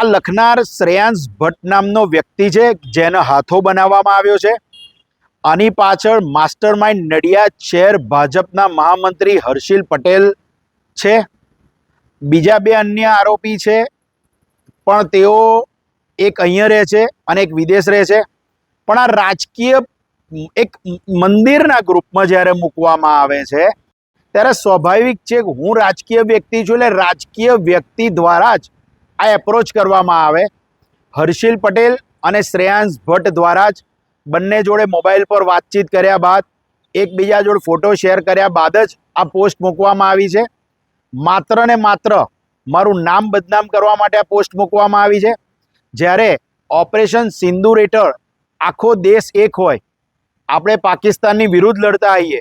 આ લખનાર શ્રેયાંશ ભટ્ટ નામનો વ્યક્તિ છે, જેનો હાથો બનાવવામાં આવ્યો છે. આની પાછળ માસ્ટર માઇન્ડ નડિયાદ શહેર ભાજપના મહામંત્રી હર્ષિલ પટેલ છે. બીજા બે અન્ય આરોપી છે, પણ તેઓ એક અહીંયા રહે છે અને એક વિદેશ રહે છે. પણ આ રાજકીય એક મંદિરના ગ્રુપમાં જ્યારે મૂકવામાં આવે છે, ત્યારે સ્વાભાવિક છે હું રાજકીય વ્યક્તિ છું એટલે રાજકીય વ્યક્તિ દ્વારા જ આ એપ્રોચ કરવામાં આવે. હર્ષિલ પટેલ અને શ્રેયાંશ ભટ્ટ દ્વારા જ બંને જોડે મોબાઈલ પર વાતચીત કર્યા બાદ, એકબીજા જોડે ફોટો શેર કર્યા બાદ જ આ પોસ્ટ મૂકવામાં આવી છે. માત્ર ને માત્ર મારું નામ બદનામ કરવા માટે આ પોસ્ટ મૂકવામાં આવી છે. જ્યારે ઓપરેશન સિંદૂર હેઠળ આખો દેશ એક હોય, આપણે પાકિસ્તાનની વિરુદ્ધ લડતા આવીએ.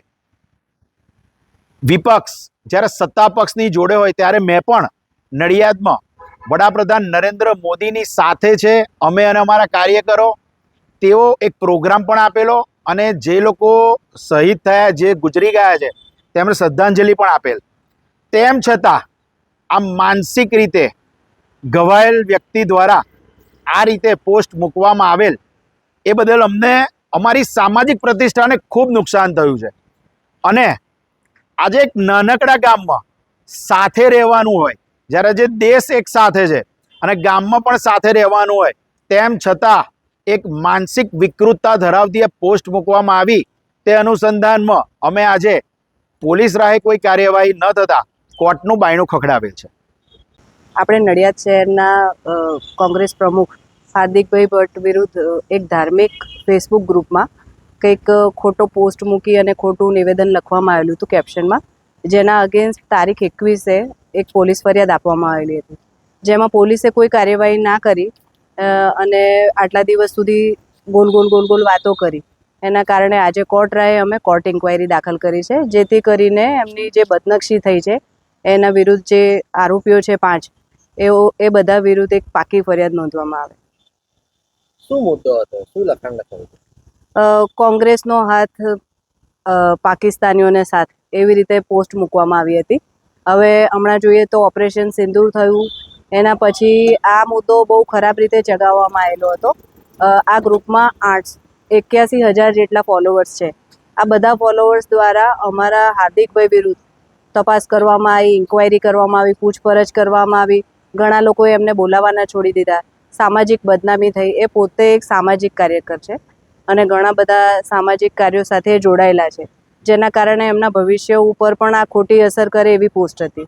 વિપક્ષ જ્યારે સત્તા પક્ષની જોડે હોય, ત્યારે મેં પણ નડિયાદમાં વડાપ્રધાન નરેન્દ્ર મોદીની સાથે છે. અમે અને અમારા કાર્યકરો, તેઓ એક પ્રોગ્રામ પણ આપેલો અને જે લોકો શહીદ થયા, જે ગુજરી ગયા છે, તેમણે શ્રદ્ધાંજલિ પણ આપેલ. તેમ છતાં, આ માનસિક રીતે ઘવાયેલ વ્યક્તિ દ્વારા આ રીતે પોસ્ટ મૂકવામાં આવેલ, એ બદલ અમને, અમારી સામાજિક પ્રતિષ્ઠાને ખૂબ નુકસાન થયું છે. અને આજે એક નાનકડા ગામમાં સાથે રહેવાનું હોય જ્યારે જે દેશ એક સાથે છે અને ગામમાં પણ સાથે રહેવાનું હોય, તેમ છતાં એક માનસિક વિકૃતતા ધરાવતી પોસ્ટ મૂકવામાં આવી. તે અનુસંધાનમાં અમે આજે પોલીસ રાહે કોઈ કાર્યવાહી ન થતાં કોર્ટનું બાયણું ખખડાવેલ છે. આપણે નડિયાદ શહેરના કોંગ્રેસ પ્રમુખ હાર્દિકભાઈ ભટ્ટ વિરુદ્ધ એક ધાર્મિક ફેસબુક ગ્રુપમાં કંઈક ખોટો પોસ્ટ મૂકી અને ખોટું નિવેદન લખવામાં આવેલું હતું કેપ્શનમાં જેના અગેન્સ્ટ તારીખ એકવીસે એક પોલીસ ફરિયાદ આપવામાં આવેલી હતી. જેમાં પોલીસે કોઈ કાર્યવાહી ના કરી અને આટલા દિવસ સુધી ગોલ ગોલ ગોલ ગોલ વાતો કરી. એના કારણે આજે કોર્ટ રાહે અમે કોર્ટ ઇન્ક્વાયરી દાખલ કરી છે જેથી કરીને એમની જે બદનક્ષી થઈ છે એના વિરુદ્ધ જે આરોપીઓ છે પાંચ એઓ એ બધા વિરુદ્ધ એક પાકી ફરિયાદ નોંધવામાં આવે. શું મુદ્દો હતો? શું લખાણ લખાયું કોંગ્રેસનો હાથ પાકિસ્તાનીઓને સાથ એવી રીતે પોસ્ટ મૂકવામાં આવી હતી. હવે હમણાં જોઈએ તો ઓપરેશન સિંદૂર થયું. એના પછી આ મુદ્દો બહુ ખરાબ રીતે ચગાવવામાં આવેલો હતો. આ ગ્રુપમાં આઠ, એક્યાસી હજાર જેટલા ફોલોવર્સ છે. આ બધા ફોલોવર્સ દ્વારા અમારા હાર્દિકભાઈ વિરુદ્ધ તપાસ કરવામાં આવી ઇન્ક્વાયરી કરવામાં આવી, પૂછપરછ કરવામાં આવી. ઘણા લોકોએ એમને બોલાવવાના છોડી દીધા. સામાજિક બદનામી થઈ. એ પોતે એક સામાજિક કાર્યકર છે. અને ઘણા બધા સામાજિક કાર્યો સાથે જોડાયેલા છે. જેના કારણે એમના ભવિષ્ય ઉપર પણ આ ખોટી અસર કરે એવી પોસ્ટ હતી.